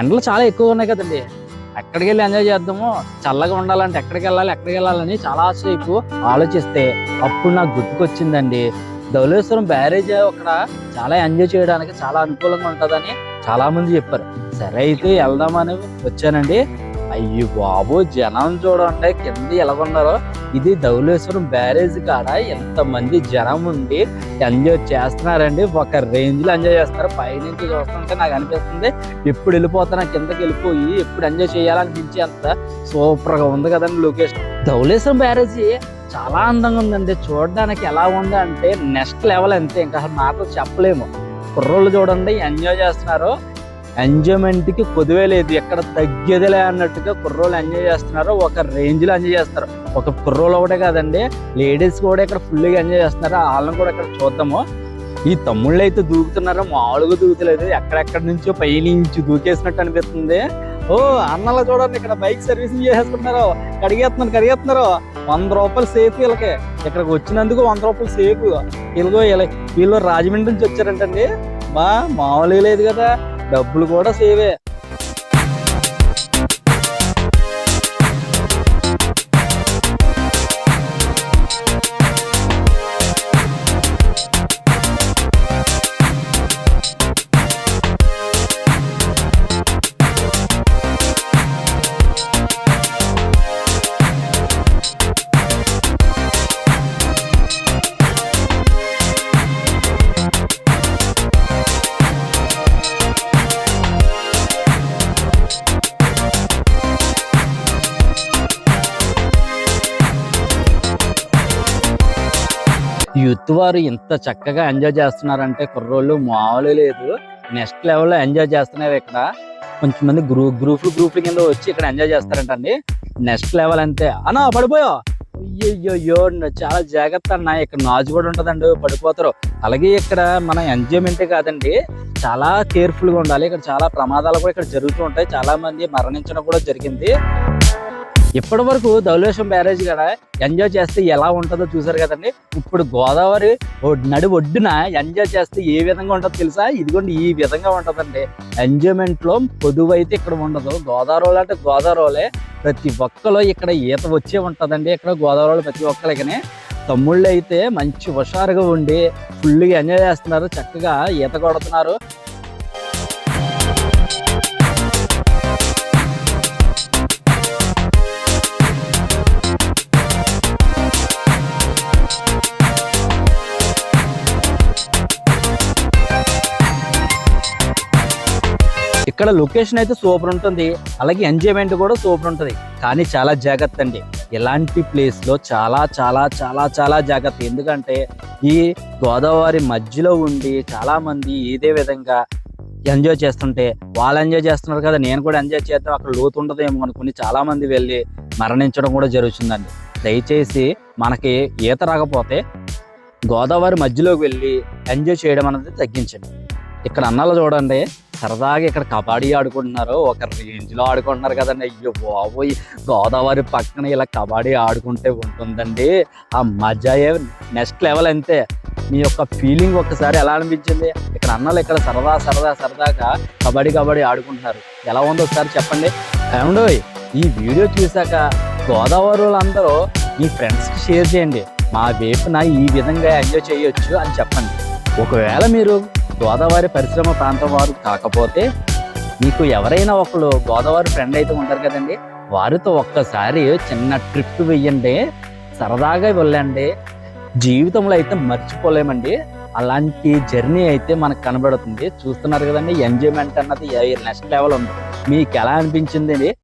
ఎండలు చాలా ఎక్కువగా ఉన్నాయి కదండి. ఎక్కడికి వెళ్ళి ఎంజాయ్ చేద్దాము చల్లగా ఉండాలంటే ఎక్కడికి వెళ్ళాలి ఎక్కడికి వెళ్ళాలని చాలా సేపు ఆలోచిస్తే అప్పుడు నాకు గుర్తుకొచ్చిందండి. ధవలేశ్వరం బ్యారేజ్ అక్కడ చాలా ఎంజాయ్ చేయడానికి చాలా అనుకూలంగా ఉంటుందని చాలా మంది చెప్పారు. సరే అయితే వెళ్దామని వచ్చానండి. అయ్యి బాబు జనం చూడండి కింద ఎలాగున్నారో. ఇది ధవళేశ్వరం బ్యారేజ్ కాడ ఎంతమంది జనం ఉండి ఎంజాయ్ చేస్తున్నారండి. ఒక రేంజ్లో ఎంజాయ్ చేస్తారు. పైనుంచి చూస్తుంటే నాకు అనిపిస్తుంది ఎప్పుడు వెళ్ళిపోతాను కిందకి వెళ్ళిపోయి ఎప్పుడు ఎంజాయ్ చేయాలనిపించి అంత సూపర్గా ఉంది కదండి లొకేషన్. ధవళేశ్వరం బ్యారేజ్ చాలా అందంగా ఉందండి. చూడడానికి ఎలా ఉంది అంటే నెక్స్ట్ లెవెల్ అంతే. ఇంకా అసలు మాటలు చెప్పలేము. కుర్రోళ్ళు చూడండి ఎంజాయ్ చేస్తున్నారు. ఎంజాయ్మెంట్కి లేదు. ఎక్కడ తగ్గేదిలే అన్నట్టుగా కుర్రోళ్ళు ఎంజాయ్ చేస్తున్నారు ఒక రేంజ్లో ఎంజాయ్ చేస్తారు. ఒక కుర్రోళ్ళు ఒకటే కాదండి లేడీస్ కూడా ఇక్కడ ఫుల్గా ఎంజాయ్ చేస్తున్నారు. వాళ్ళని కూడా ఇక్కడ చూద్దాము. ఈ తమ్ముళ్ళు అయితే దూకుతున్నారు మామూలుగా దూకుతలేదు. ఎక్కడెక్కడి నుంచో పై నుంచి దూకేసినట్టు అనిపిస్తుంది. ఓ అన్నలా చూడండి ఇక్కడ బైక్ సర్వీసింగ్ చేసేస్తున్నారు. కడిగేస్తున్నారు కడిగేస్తున్నారు. వంద రూపాయలు సేఫ్ వీళ్ళకి. ఇక్కడికి వచ్చినందుకు వంద రూపాయలు సేఫ్. వీళ్ళు వీళ్ళు రాజమండ్రి నుంచి వచ్చారంటండి. బా మామూలుగా లేదు కదా. డబ్బులు కూడా సేవే. యూత్ వారు ఇంత చక్కగా ఎంజాయ్ చేస్తున్నారంటే కుర్రోళ్ళు మామూలు లేదు. నెక్స్ట్ లెవెల్లో ఎంజాయ్ చేస్తున్నారు ఇక్కడ. కొంచెం మంది గ్రూప్ గ్రూప్ గ్రూప్ కింద వచ్చి ఇక్కడ ఎంజాయ్ చేస్తారంటండి. నెక్స్ట్ లెవెల్ అంతే అన్నా పడిపోయా? అయ్యో చాలా జాగ్రత్త అన్న. ఇక్కడ నాజు కూడా ఉంటదండి పడిపోతారు. అలాగే ఇక్కడ మన ఎంజాయ్మెంటే కాదండి చాలా కేర్ఫుల్గా ఉండాలి. ఇక్కడ చాలా ప్రమాదాలు కూడా ఇక్కడ జరుగుతూ ఉంటాయి. చాలా మంది మరణించడం కూడా జరిగింది. ఇప్పటి వరకు ధవళేశ్వరం బ్యారేజ్ కూడా ఎంజాయ్ చేస్తే ఎలా ఉంటుందో చూసారు కదండి. ఇప్పుడు గోదావరి నడి ఒడ్డున ఎంజాయ్ చేస్తే ఏ విధంగా ఉంటుందో తెలుసా? ఇదిగోండి ఈ విధంగా ఉంటుందండి. ఎంజాయ్మెంట్లో పొదువు అయితే ఇక్కడ ఉండదు. గోదావరి అంటే గోదావరిలే ప్రతి ఒక్కరు ఇక్కడ ఈత వచ్చే ఉంటుందండి. ఇక్కడ గోదావరిలో ప్రతి ఒక్కరికనే తమ్ముళ్ళు అయితే మంచి హుషారుగా ఉండి ఫుల్గా ఎంజాయ్ చేస్తున్నారు. చక్కగా ఈత కొడుతున్నారు. ఇక్కడ లొకేషన్ అయితే సూపర్ ఉంటుంది. అలాగే ఎంజాయ్మెంట్ కూడా సూపర్ ఉంటుంది. కానీ చాలా జాగ్రత్త అండి. ఇలాంటి ప్లేస్లో చాలా చాలా చాలా చాలా జాగ్రత్త. ఎందుకంటే ఈ గోదావరి మధ్యలో ఉండి చాలా మంది ఇదే విధంగా ఎంజాయ్ చేస్తుంటే వాళ్ళు ఎంజాయ్ చేస్తున్నారు కదా నేను కూడా ఎంజాయ్ చేద్దాం అక్కడ లోతు ఉండదేమో అనుకుని చాలా మంది వెళ్ళి మరణించడం కూడా జరుగుతుందండి. దయచేసి మనకి ఈత రాకపోతే గోదావరి మధ్యలోకి వెళ్ళి ఎంజాయ్ చేయడం అనేది తగ్గించండి. ఇక్కడ అన్నాలు చూడండి. సరదాగా ఇక్కడ కబడ్డీ ఆడుకుంటున్నారు. ఒక రేంజ్లో ఆడుకుంటున్నారు కదండి. అయ్యో బాబోయ్. గోదావరి పక్కన ఇలా కబడ్డీ ఆడుకుంటే ఉంటుందండి. ఆ మజాయే నెక్స్ట్ లెవెల్ అంతే. మీ యొక్క ఫీలింగ్ ఒక్కసారి ఎలా అనిపించింది? ఇక్కడ అన్నలు ఇక్కడ సరదా సరదా సరదాగా కబడ్డీ కబడ్డీ ఆడుకుంటున్నారు. ఎలా ఉందో ఒకసారి చెప్పండి. ఏమండో ఈ వీడియో చూసాక గోదావరి వాళ్ళందరూ మీ ఫ్రెండ్స్కి షేర్ చేయండి. మా వైపున ఈ విధంగా ఎంజాయ్ చేయొచ్చు అని చెప్పండి. ఒకవేళ మీరు గోదావరి పరిశ్రమ ప్రాంతం వారు కాకపోతే మీకు ఎవరైనా ఒకళ్ళు గోదావరి ఫ్రెండ్ అయితే ఉంటారు కదండి. వారితో ఒక్కసారి చిన్న ట్రిప్ వెయ్యండి. సరదాగా వెళ్ళండి. జీవితంలో అయితే మర్చిపోలేమండి. అలాంటి జర్నీ అయితే మనకు కనబడుతుంది. చూస్తున్నారు కదండి ఎంజాయ్మెంట్ అన్నది నెక్స్ట్ లెవెల్ ఉంది. మీకు ఎలా అనిపించింది